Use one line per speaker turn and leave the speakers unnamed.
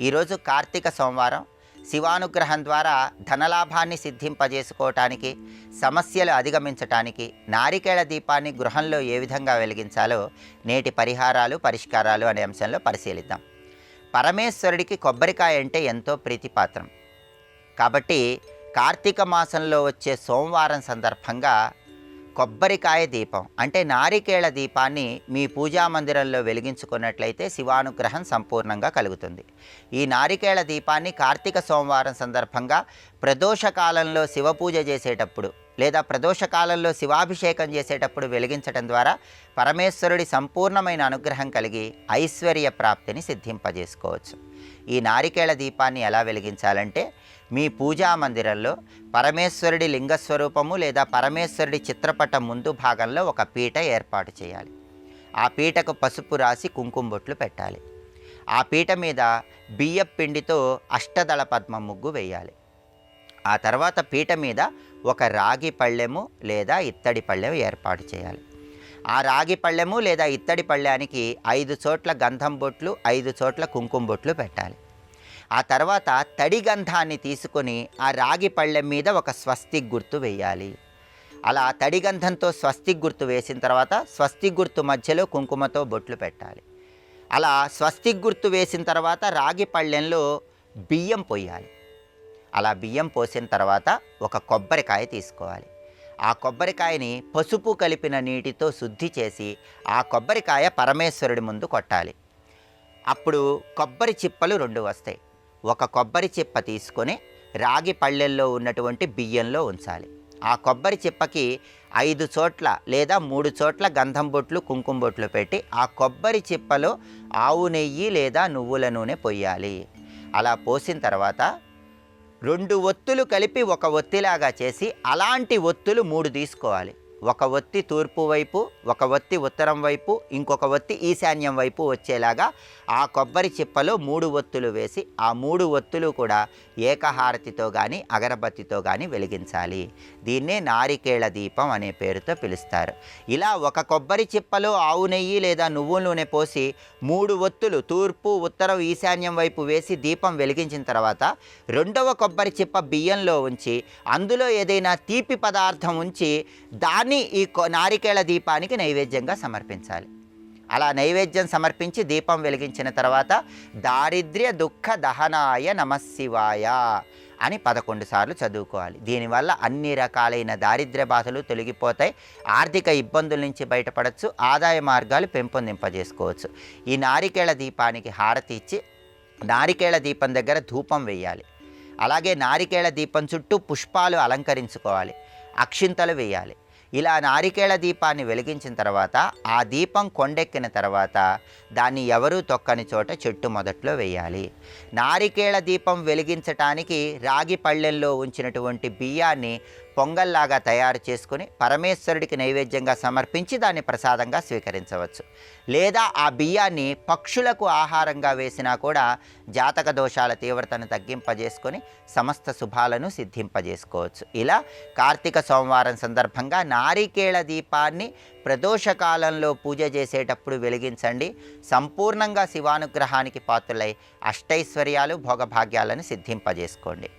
ఈరోజు కార్తీక సోమవారం శివానుగ్రహం ద్వారా ధనలాభాన్ని సిద్ధింపజేసుకోవటానికి సమస్యలు అధిగమించటానికి నారికేళ దీపాన్ని గృహంలో ఏ విధంగా వెలిగించాలో నేటి పరిహారాలు పరిష్కారాలు అనే అంశంలో పరిశీలిద్దాం. పరమేశ్వరుడికి కొబ్బరికాయ అంటే ఎంతో ప్రీతిపాత్రం. కాబట్టి కార్తీక మాసంలో వచ్చే సోమవారం సందర్భంగా కొబ్బరికాయ దీపం అంటే నారికేళ దీపాన్ని మీ పూజా మందిరంలో వెలిగించుకున్నట్లయితే శివానుగ్రహం సంపూర్ణంగా కలుగుతుంది. ఈ నారికేళ దీపాన్ని కార్తీక సోమవారం సందర్భంగా ప్రదోష కాలంలో శివ పూజ చేసేటప్పుడు లేదా ప్రదోష కాలంలో శివాభిషేకం చేసేటప్పుడు వెలిగించడం ద్వారా పరమేశ్వరుడి సంపూర్ణమైన అనుగ్రహం కలిగి ఐశ్వర్య ప్రాప్తిని సిద్ధింపజేసుకోవచ్చు. ఈ నారికేళ దీపాన్ని ఎలా వెలిగించాలంటే మీ పూజా మందిరంలో పరమేశ్వరుడి లింగస్వరూపము లేదా పరమేశ్వరుడి చిత్రపటం ముందు భాగంలో ఒక పీట ఏర్పాటు చేయాలి. ఆ పీటకు పసుపు రాసి కుంకుమ బొట్లు పెట్టాలి. ఆ పీట మీద బియ్యపు పిండితో అష్టదళ పద్మ ముగ్గు వేయాలి. ఆ తర్వాత పీట మీద ఒక రాగి పళ్ళెము లేదా ఇత్తడి పళ్ళెము ఏర్పాటు చేయాలి. ఆ రాగి పళ్ళెము లేదా ఇత్తడి పళ్ళ్యానికి ఐదు చోట్ల గంధం బొట్లు ఐదు చోట్ల కుంకుమ బొట్లు పెట్టాలి. ఆ తర్వాత తడి గంధాన్ని తీసుకొని ఆ రాగి పళ్ళెం మీద ఒక స్వస్తిక్ గుర్తు వేయాలి. అలా తడి గంధంతో స్వస్తిక్ గుర్తు వేసిన తర్వాత స్వస్తిక్ గుర్తు మధ్యలో కుంకుమతో బొట్లు పెట్టాలి. అలా స్వస్తిక్ గుర్తు వేసిన తర్వాత రాగి పళ్ళెంలో బియ్యం పోయాలి. అలా బియ్యం పోసిన తర్వాత ఒక కొబ్బరికాయ తీసుకోవాలి. ఆ కొబ్బరికాయని పసుపు కలిపిన నీటితో శుద్ధి చేసి ఆ కొబ్బరికాయ పరమేశ్వరుడి ముందు కొట్టాలి. అప్పుడు కొబ్బరి చిప్పలు రెండు వస్తాయి. ఒక కొబ్బరి చిప్ప తీసుకొని రాగి పళ్ళెల్లో ఉన్నటువంటి బియ్యంలో ఉంచాలి. ఆ కొబ్బరి చిప్పకి ఐదు చోట్ల లేదా మూడు చోట్ల గంధం బొట్లు కుంకుమ బొట్లు పెట్టి ఆ కొబ్బరి చిప్పలో ఆవు నెయ్యి లేదా నువ్వుల నూనె పొయ్యాలి. అలా పోసిన తర్వాత రెండు ఒత్తులు కలిపి ఒక ఒత్తిలాగా చేసి అలాంటి ఒత్తులు మూడు తీసుకోవాలి. ఒక ఒత్తి తూర్పు వైపు ఒక ఒత్తి ఉత్తరం వైపు ఇంకొక ఒత్తి ఈశాన్యం వైపు వచ్చేలాగా ఆ కొబ్బరి చిప్పలో మూడు ఒత్తులు వేసి ఆ మూడు ఒత్తులు కూడా ఏకహారతితో కానీ అగరబత్తితో కానీ వెలిగించాలి. దీన్నే నారికేళ దీపం అనే పేరుతో పిలుస్తారు. ఇలా ఒక కొబ్బరి చిప్పలో ఆవు నెయ్యి లేదా నువ్వుల నూనె పోసి మూడు ఒత్తులు తూర్పు ఉత్తరం ఈశాన్యం వైపు వేసి దీపం వెలిగించిన తర్వాత రెండవ కొబ్బరి చిప్ప బియ్యంలో ఉంచి అందులో ఏదైనా తీపి పదార్థం ఉంచి దాని దాన్ని ఈ నారికేళ దీపానికి నైవేద్యంగా సమర్పించాలి. అలా నైవేద్యం సమర్పించి దీపం వెలిగించిన తర్వాత దారిద్ర్య దుఃఖ దహనాయ నమశివాయ అని పదకొండు సార్లు చదువుకోవాలి. దీనివల్ల అన్ని రకాలైన దారిద్ర్య బాధలు తొలగిపోతాయి. ఆర్థిక ఇబ్బందుల నుంచి బయటపడవచ్చు ఆదాయ మార్గాలు పెంపొందింపజేసుకోవచ్చు. ఈ నారికేళ దీపానికి హారతి ఇచ్చి నారికేళ దీపం దగ్గర ధూపం వేయాలి అలాగే నారికేళ దీపం చుట్టూ పుష్పాలు అలంకరించుకోవాలి. అక్షింతలు వేయాలి ఇలా నారికేళ దీపాన్ని వెలిగించిన తర్వాత ఆ దీపం కొండెక్కిన తర్వాత దాన్ని ఎవరూ తొక్కని చోట చెట్టు మొదట్లో వేయాలి. నారికేళ దీపం వెలిగించటానికి రాగి పళ్ళెల్లో ఉంచినటువంటి బియ్యాన్ని పొంగల్లాగా తయారు చేసుకుని పరమేశ్వరుడికి నైవేద్యంగా సమర్పించి దాన్ని ప్రసాదంగా స్వీకరించవచ్చు. లేదా ఆ బియ్యాన్ని పక్షులకు ఆహారంగా వేసినా కూడా జాతక దోషాల తీవ్రతను తగ్గింపజేసుకొని సమస్త శుభాలను సిద్ధింపజేసుకోవచ్చు. ఇలా కార్తీక సోమవారం సందర్భంగా నారికేళ దీపాన్ని ప్రదోషకాలంలో పూజ చేసేటప్పుడు వెలిగించండి. సంపూర్ణంగా శివానుగ్రహానికి పాత్రులై అష్టైశ్వర్యాలు భోగభాగ్యాలను సిద్ధింపజేసుకోండి.